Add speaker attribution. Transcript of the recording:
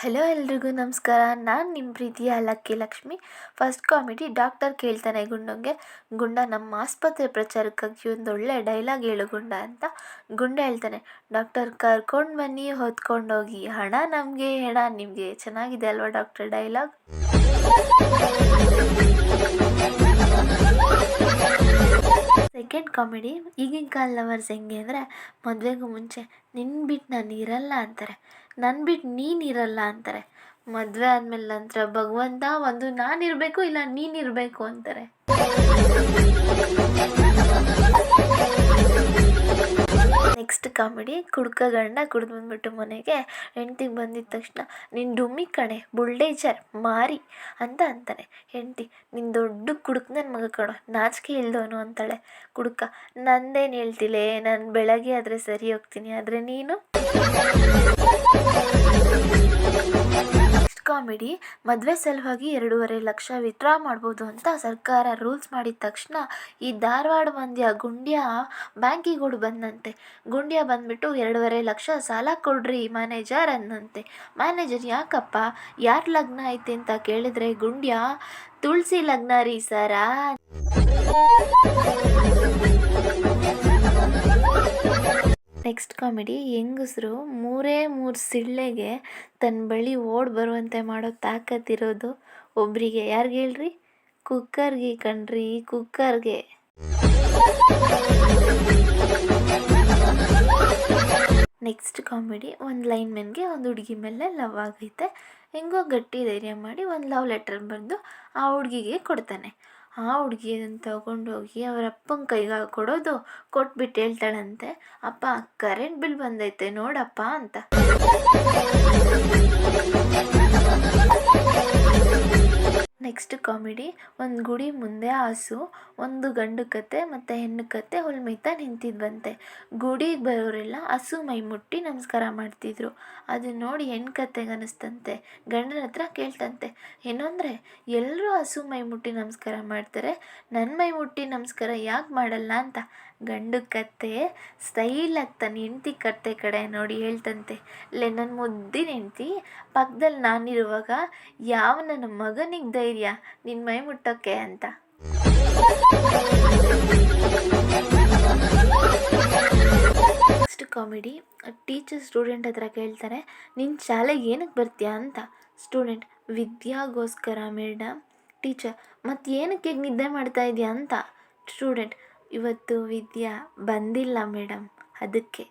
Speaker 1: Hello ಎಲ್ರಿಗೂ ನಮಸ್ಕಾರ. ನಾನು ನಿಮ್ಮ ಪ್ರೀತಿಯ Lucky Lakshmi. First comedy doctor ಕೇಳ್ತಾನೆ ಗುಂಡಂಗೆ. ಗುಂಡ ನಮ್ಮ ಆಸ್ಪತ್ರೆ ಪ್ರಚಾರಕ್ಕಾಗಿ ಒಳ್ಳೆ ಡೈಲಾಗ್ ಹೇಳು ಗುಂಡ ಅಂತ ಗುಂಡ ಹೇಳ್ತಾನೆ. ಡಾಕ್ಟರ್ ಕರ್ಕೊಂಡು ಬನ್ನಿ ಹೊತ್ಕೊಂಡೋಗಿ ಹಣ ನಮಗೆ, ಹೆಣ ನಿಮಗೆ. ಚೆನ್ನಾಗಿದೆ ಅಲ್ವಾ ಡಾಕ್ಟರ್ ಡೈಲಾಗ್ ಸೆಕೆಂಡ್ ಕಾಮಿಡಿ ಈಗಿನ ಕಾಲ ಲವರ್ಸ್ ಹೆಂಗೆ ಅಂದರೆ ಮದುವೆಗೂ ಮುಂಚೆ ನಿನ್ನ ಬಿಟ್ಟು ನಾನು ಇರಲ್ಲ ಅಂತಾರೆ. ನನ್ನ ಬಿಟ್ಟು ನೀನು ಇರಲ್ಲ ಅಂತಾರೆ. ಮದುವೆ ಆದಮೇಲೆ ನಂತರ ಭಗವಂತ ಒಂದು ನಾನಿರಬೇಕು ಇಲ್ಲ ನೀನಿರಬೇಕು ಅಂತಾರೆ. ನೆಕ್ಸ್ಟ್ ಕಾಮಿಡಿ ಕುಡ್ಕ ಗಂಡ ಕುಡ್ದು ಬಂದ್ಬಿಟ್ಟು ಮನೆಗೆ ಹೆಂಡ್ತಿಗೆ ಬಂದಿದ್ದ ತಕ್ಷಣ ನಿನ್ನ ಡುಮ್ಮಿ ಕಣೆ, ಬುಲ್ಡೇಜರ್, ಮಾರಿ ಅಂತ ಅಂತಾನೆ ಹೆಂಡ್ತಿ ನಿನ್ನ ದೊಡ್ಡ ಕುಡುಕ್ ನನ್ನ ಮಗ ಕಣೋ, ನಾಚಿಕೆ ಇಲ್ದವನು ಅಂತಾಳೆ ಕುಡುಕ. ನಂದೇನು ಹೇಳ್ತಿಲೆ, ನಾನು ಬೆಳಗ್ಗೆ ಆದರೆ ಸರಿ ಹೋಗ್ತೀನಿ, ಆದರೆ ನೀನು? ಕಾಮಿಡಿ, ಮದುವೆ ಸಲುವಾಗಿ ಎರಡೂವರೆ ಲಕ್ಷ ವಿತ್ಡ್ರಾ ಮಾಡ್ಬೋದು ಅಂತ ಸರ್ಕಾರ ರೂಲ್ಸ್ ಮಾಡಿದ ತಕ್ಷಣ ಈ ಧಾರವಾಡ ಮಂದ್ಯ ಗುಂಡ್ಯ ಬ್ಯಾಂಕಿಗೋಡು ಬಂದಂತೆ. ಗುಂಡ್ಯ ಬಂದ್ಬಿಟ್ಟು ಎರಡೂವರೆ ಲಕ್ಷ ಸಾಲ ಕೊಡ್ರಿ ಮ್ಯಾನೇಜರ್ ಅಂದಂತೆ ಮ್ಯಾನೇಜರ್ ಯಾಕಪ್ಪ? ಯಾರ ಲಗ್ನ ಐತೆ ಅಂತ ಕೇಳಿದ್ರೆ ಗುಂಡ್ಯ, ತುಳಸಿ ಲಗ್ನ ರೀ ಸರಾ. ನೆಕ್ಸ್ಟ್ ಕಾಮಿಡಿ, ಹೆಂಗಸ್ರು ಮೂರೇ ಮೂರು ಸಿಳ್ಳೆಗೆ ತನ್ನ ಬಳಿ ಓಡ್ ಬರುವಂತೆ ಮಾಡೋ ತಾಕತ್ತಿರೋದು ಒಬ್ರಿಗೆ. ಯಾರಿಗೆ ಹೇಳ್ರಿ? ಕುಕ್ಕರ್ಗೆ ಕಣ್ರಿ, ಕುಕ್ಕರ್ಗೆ. ನೆಕ್ಸ್ಟ್ ಕಾಮಿಡಿ, ಒಂದು ಲೈನ್ ಮೆನ್ಗೆ ಒಂದು ಹುಡುಗಿ ಮೇಲೆ ಲವ್ ಆಗೈತೆ. ಹೆಂಗೋ ಗಟ್ಟಿ ಧೈರ್ಯ ಮಾಡಿ ಒಂದು ಲವ್ ಲೆಟರ್ ಬರೆದು ಆ ಹುಡುಗಿಗೆ ಕೊಡ್ತಾನೆ. ಆ ಹುಡುಗಿಯನ್ನು ತಗೊಂಡೋಗಿ ಅವರ ಅಪ್ಪನ ಕೈಗೆ ಕೊಡೋದು ಕೊಟ್ಬಿಟ್ಟು ಹೇಳ್ತಾಳಂತೆ. ಅಪ್ಪ ಕರೆಂಟ್ ಬಿಲ್ ಬಂದೈತೆ ನೋಡಪ್ಪ ಅಂತ. ಕಾಮಿಡಿ, ಒಂದು ಗುಡಿ ಮುಂದೆ ಹಸು, ಒಂದು ಗಂಡು ಕತೆ ಮತ್ತು ಹೆಣ್ಣು ಕತೆ ಹುಲ್ಮೈತ ನಿಂತಿದ್ವಂತೆ. ಗುಡಿಗೆ ಬರೋರೆಲ್ಲ ಹಸು ಮೈ ಮುಟ್ಟಿ ನಮಸ್ಕಾರ ಮಾಡ್ತಿದ್ರು. ಅದನ್ನ ನೋಡಿ ಹೆಣ್ಣು ಕತ್ತೆಗೆ ಅನ್ನಿಸ್ತಂತೆ ಗಂಡನ ಹತ್ರ ಕೇಳ್ತಂತೆ. ಏನು ಅಂದರೆ ಎಲ್ಲರೂ ಹಸು ಮೈ ಮುಟ್ಟಿ ನಮಸ್ಕಾರ ಮಾಡ್ತಾರೆ. ನನ್ನ ಮೈ ಮುಟ್ಟಿ ನಮಸ್ಕಾರ ಯಾಕೆ ಮಾಡಲ್ಲ ಅಂತ. ಗಂಡು ಕತ್ತೆ ಸ್ಟೈಲಾಗಿ ತನ್ನ ಹೆಂಡ್ತಿ ಕತ್ತೆ ಕಡೆ ನೋಡಿ ಹೇಳ್ತಂತೆ. ಲೇ ನನ್ನ ಮುದ್ದಿನ ಹೆಂಡ್ತಿ ಪಕ್ಕದಲ್ಲಿ ನಾನಿರುವಾಗ ಯಾವ ನನ್ನ ಮಗನಿಗೆ ಧೈರ್ಯ? ನಿನ್ನ ಮೈ ಮುಟ್ಟೋಕ್ಕೆ ಅಂತ. ನೆಕ್ಸ್ಟ್ ಕಾಮಿಡಿ ಟೀಚರ್ ಸ್ಟೂಡೆಂಟ್ ಹತ್ರ ಕೇಳ್ತಾರೆ ನಿನ್ನ ಶಾಲೆಗೆ ಏನಕ್ಕೆ ಬರ್ತೀಯಾ? ಅಂತ. ಸ್ಟೂಡೆಂಟ್ ವಿದ್ಯಾಗೋಸ್ಕರ ಮೇಡಮ್ ಟೀಚರ್ ಮತ್ತು ಏನಕ್ಕೆ ನಿದ್ದೆ ಮಾಡ್ತಾ ಇದೆಯಾ? ಅಂತ. ಸ್ಟೂಡೆಂಟ್ ಇವತ್ತು ವಿದ್ಯಾ ಬಂದಿಲ್ಲ ಮೇಡಮ್ ಅದಕ್ಕೆ.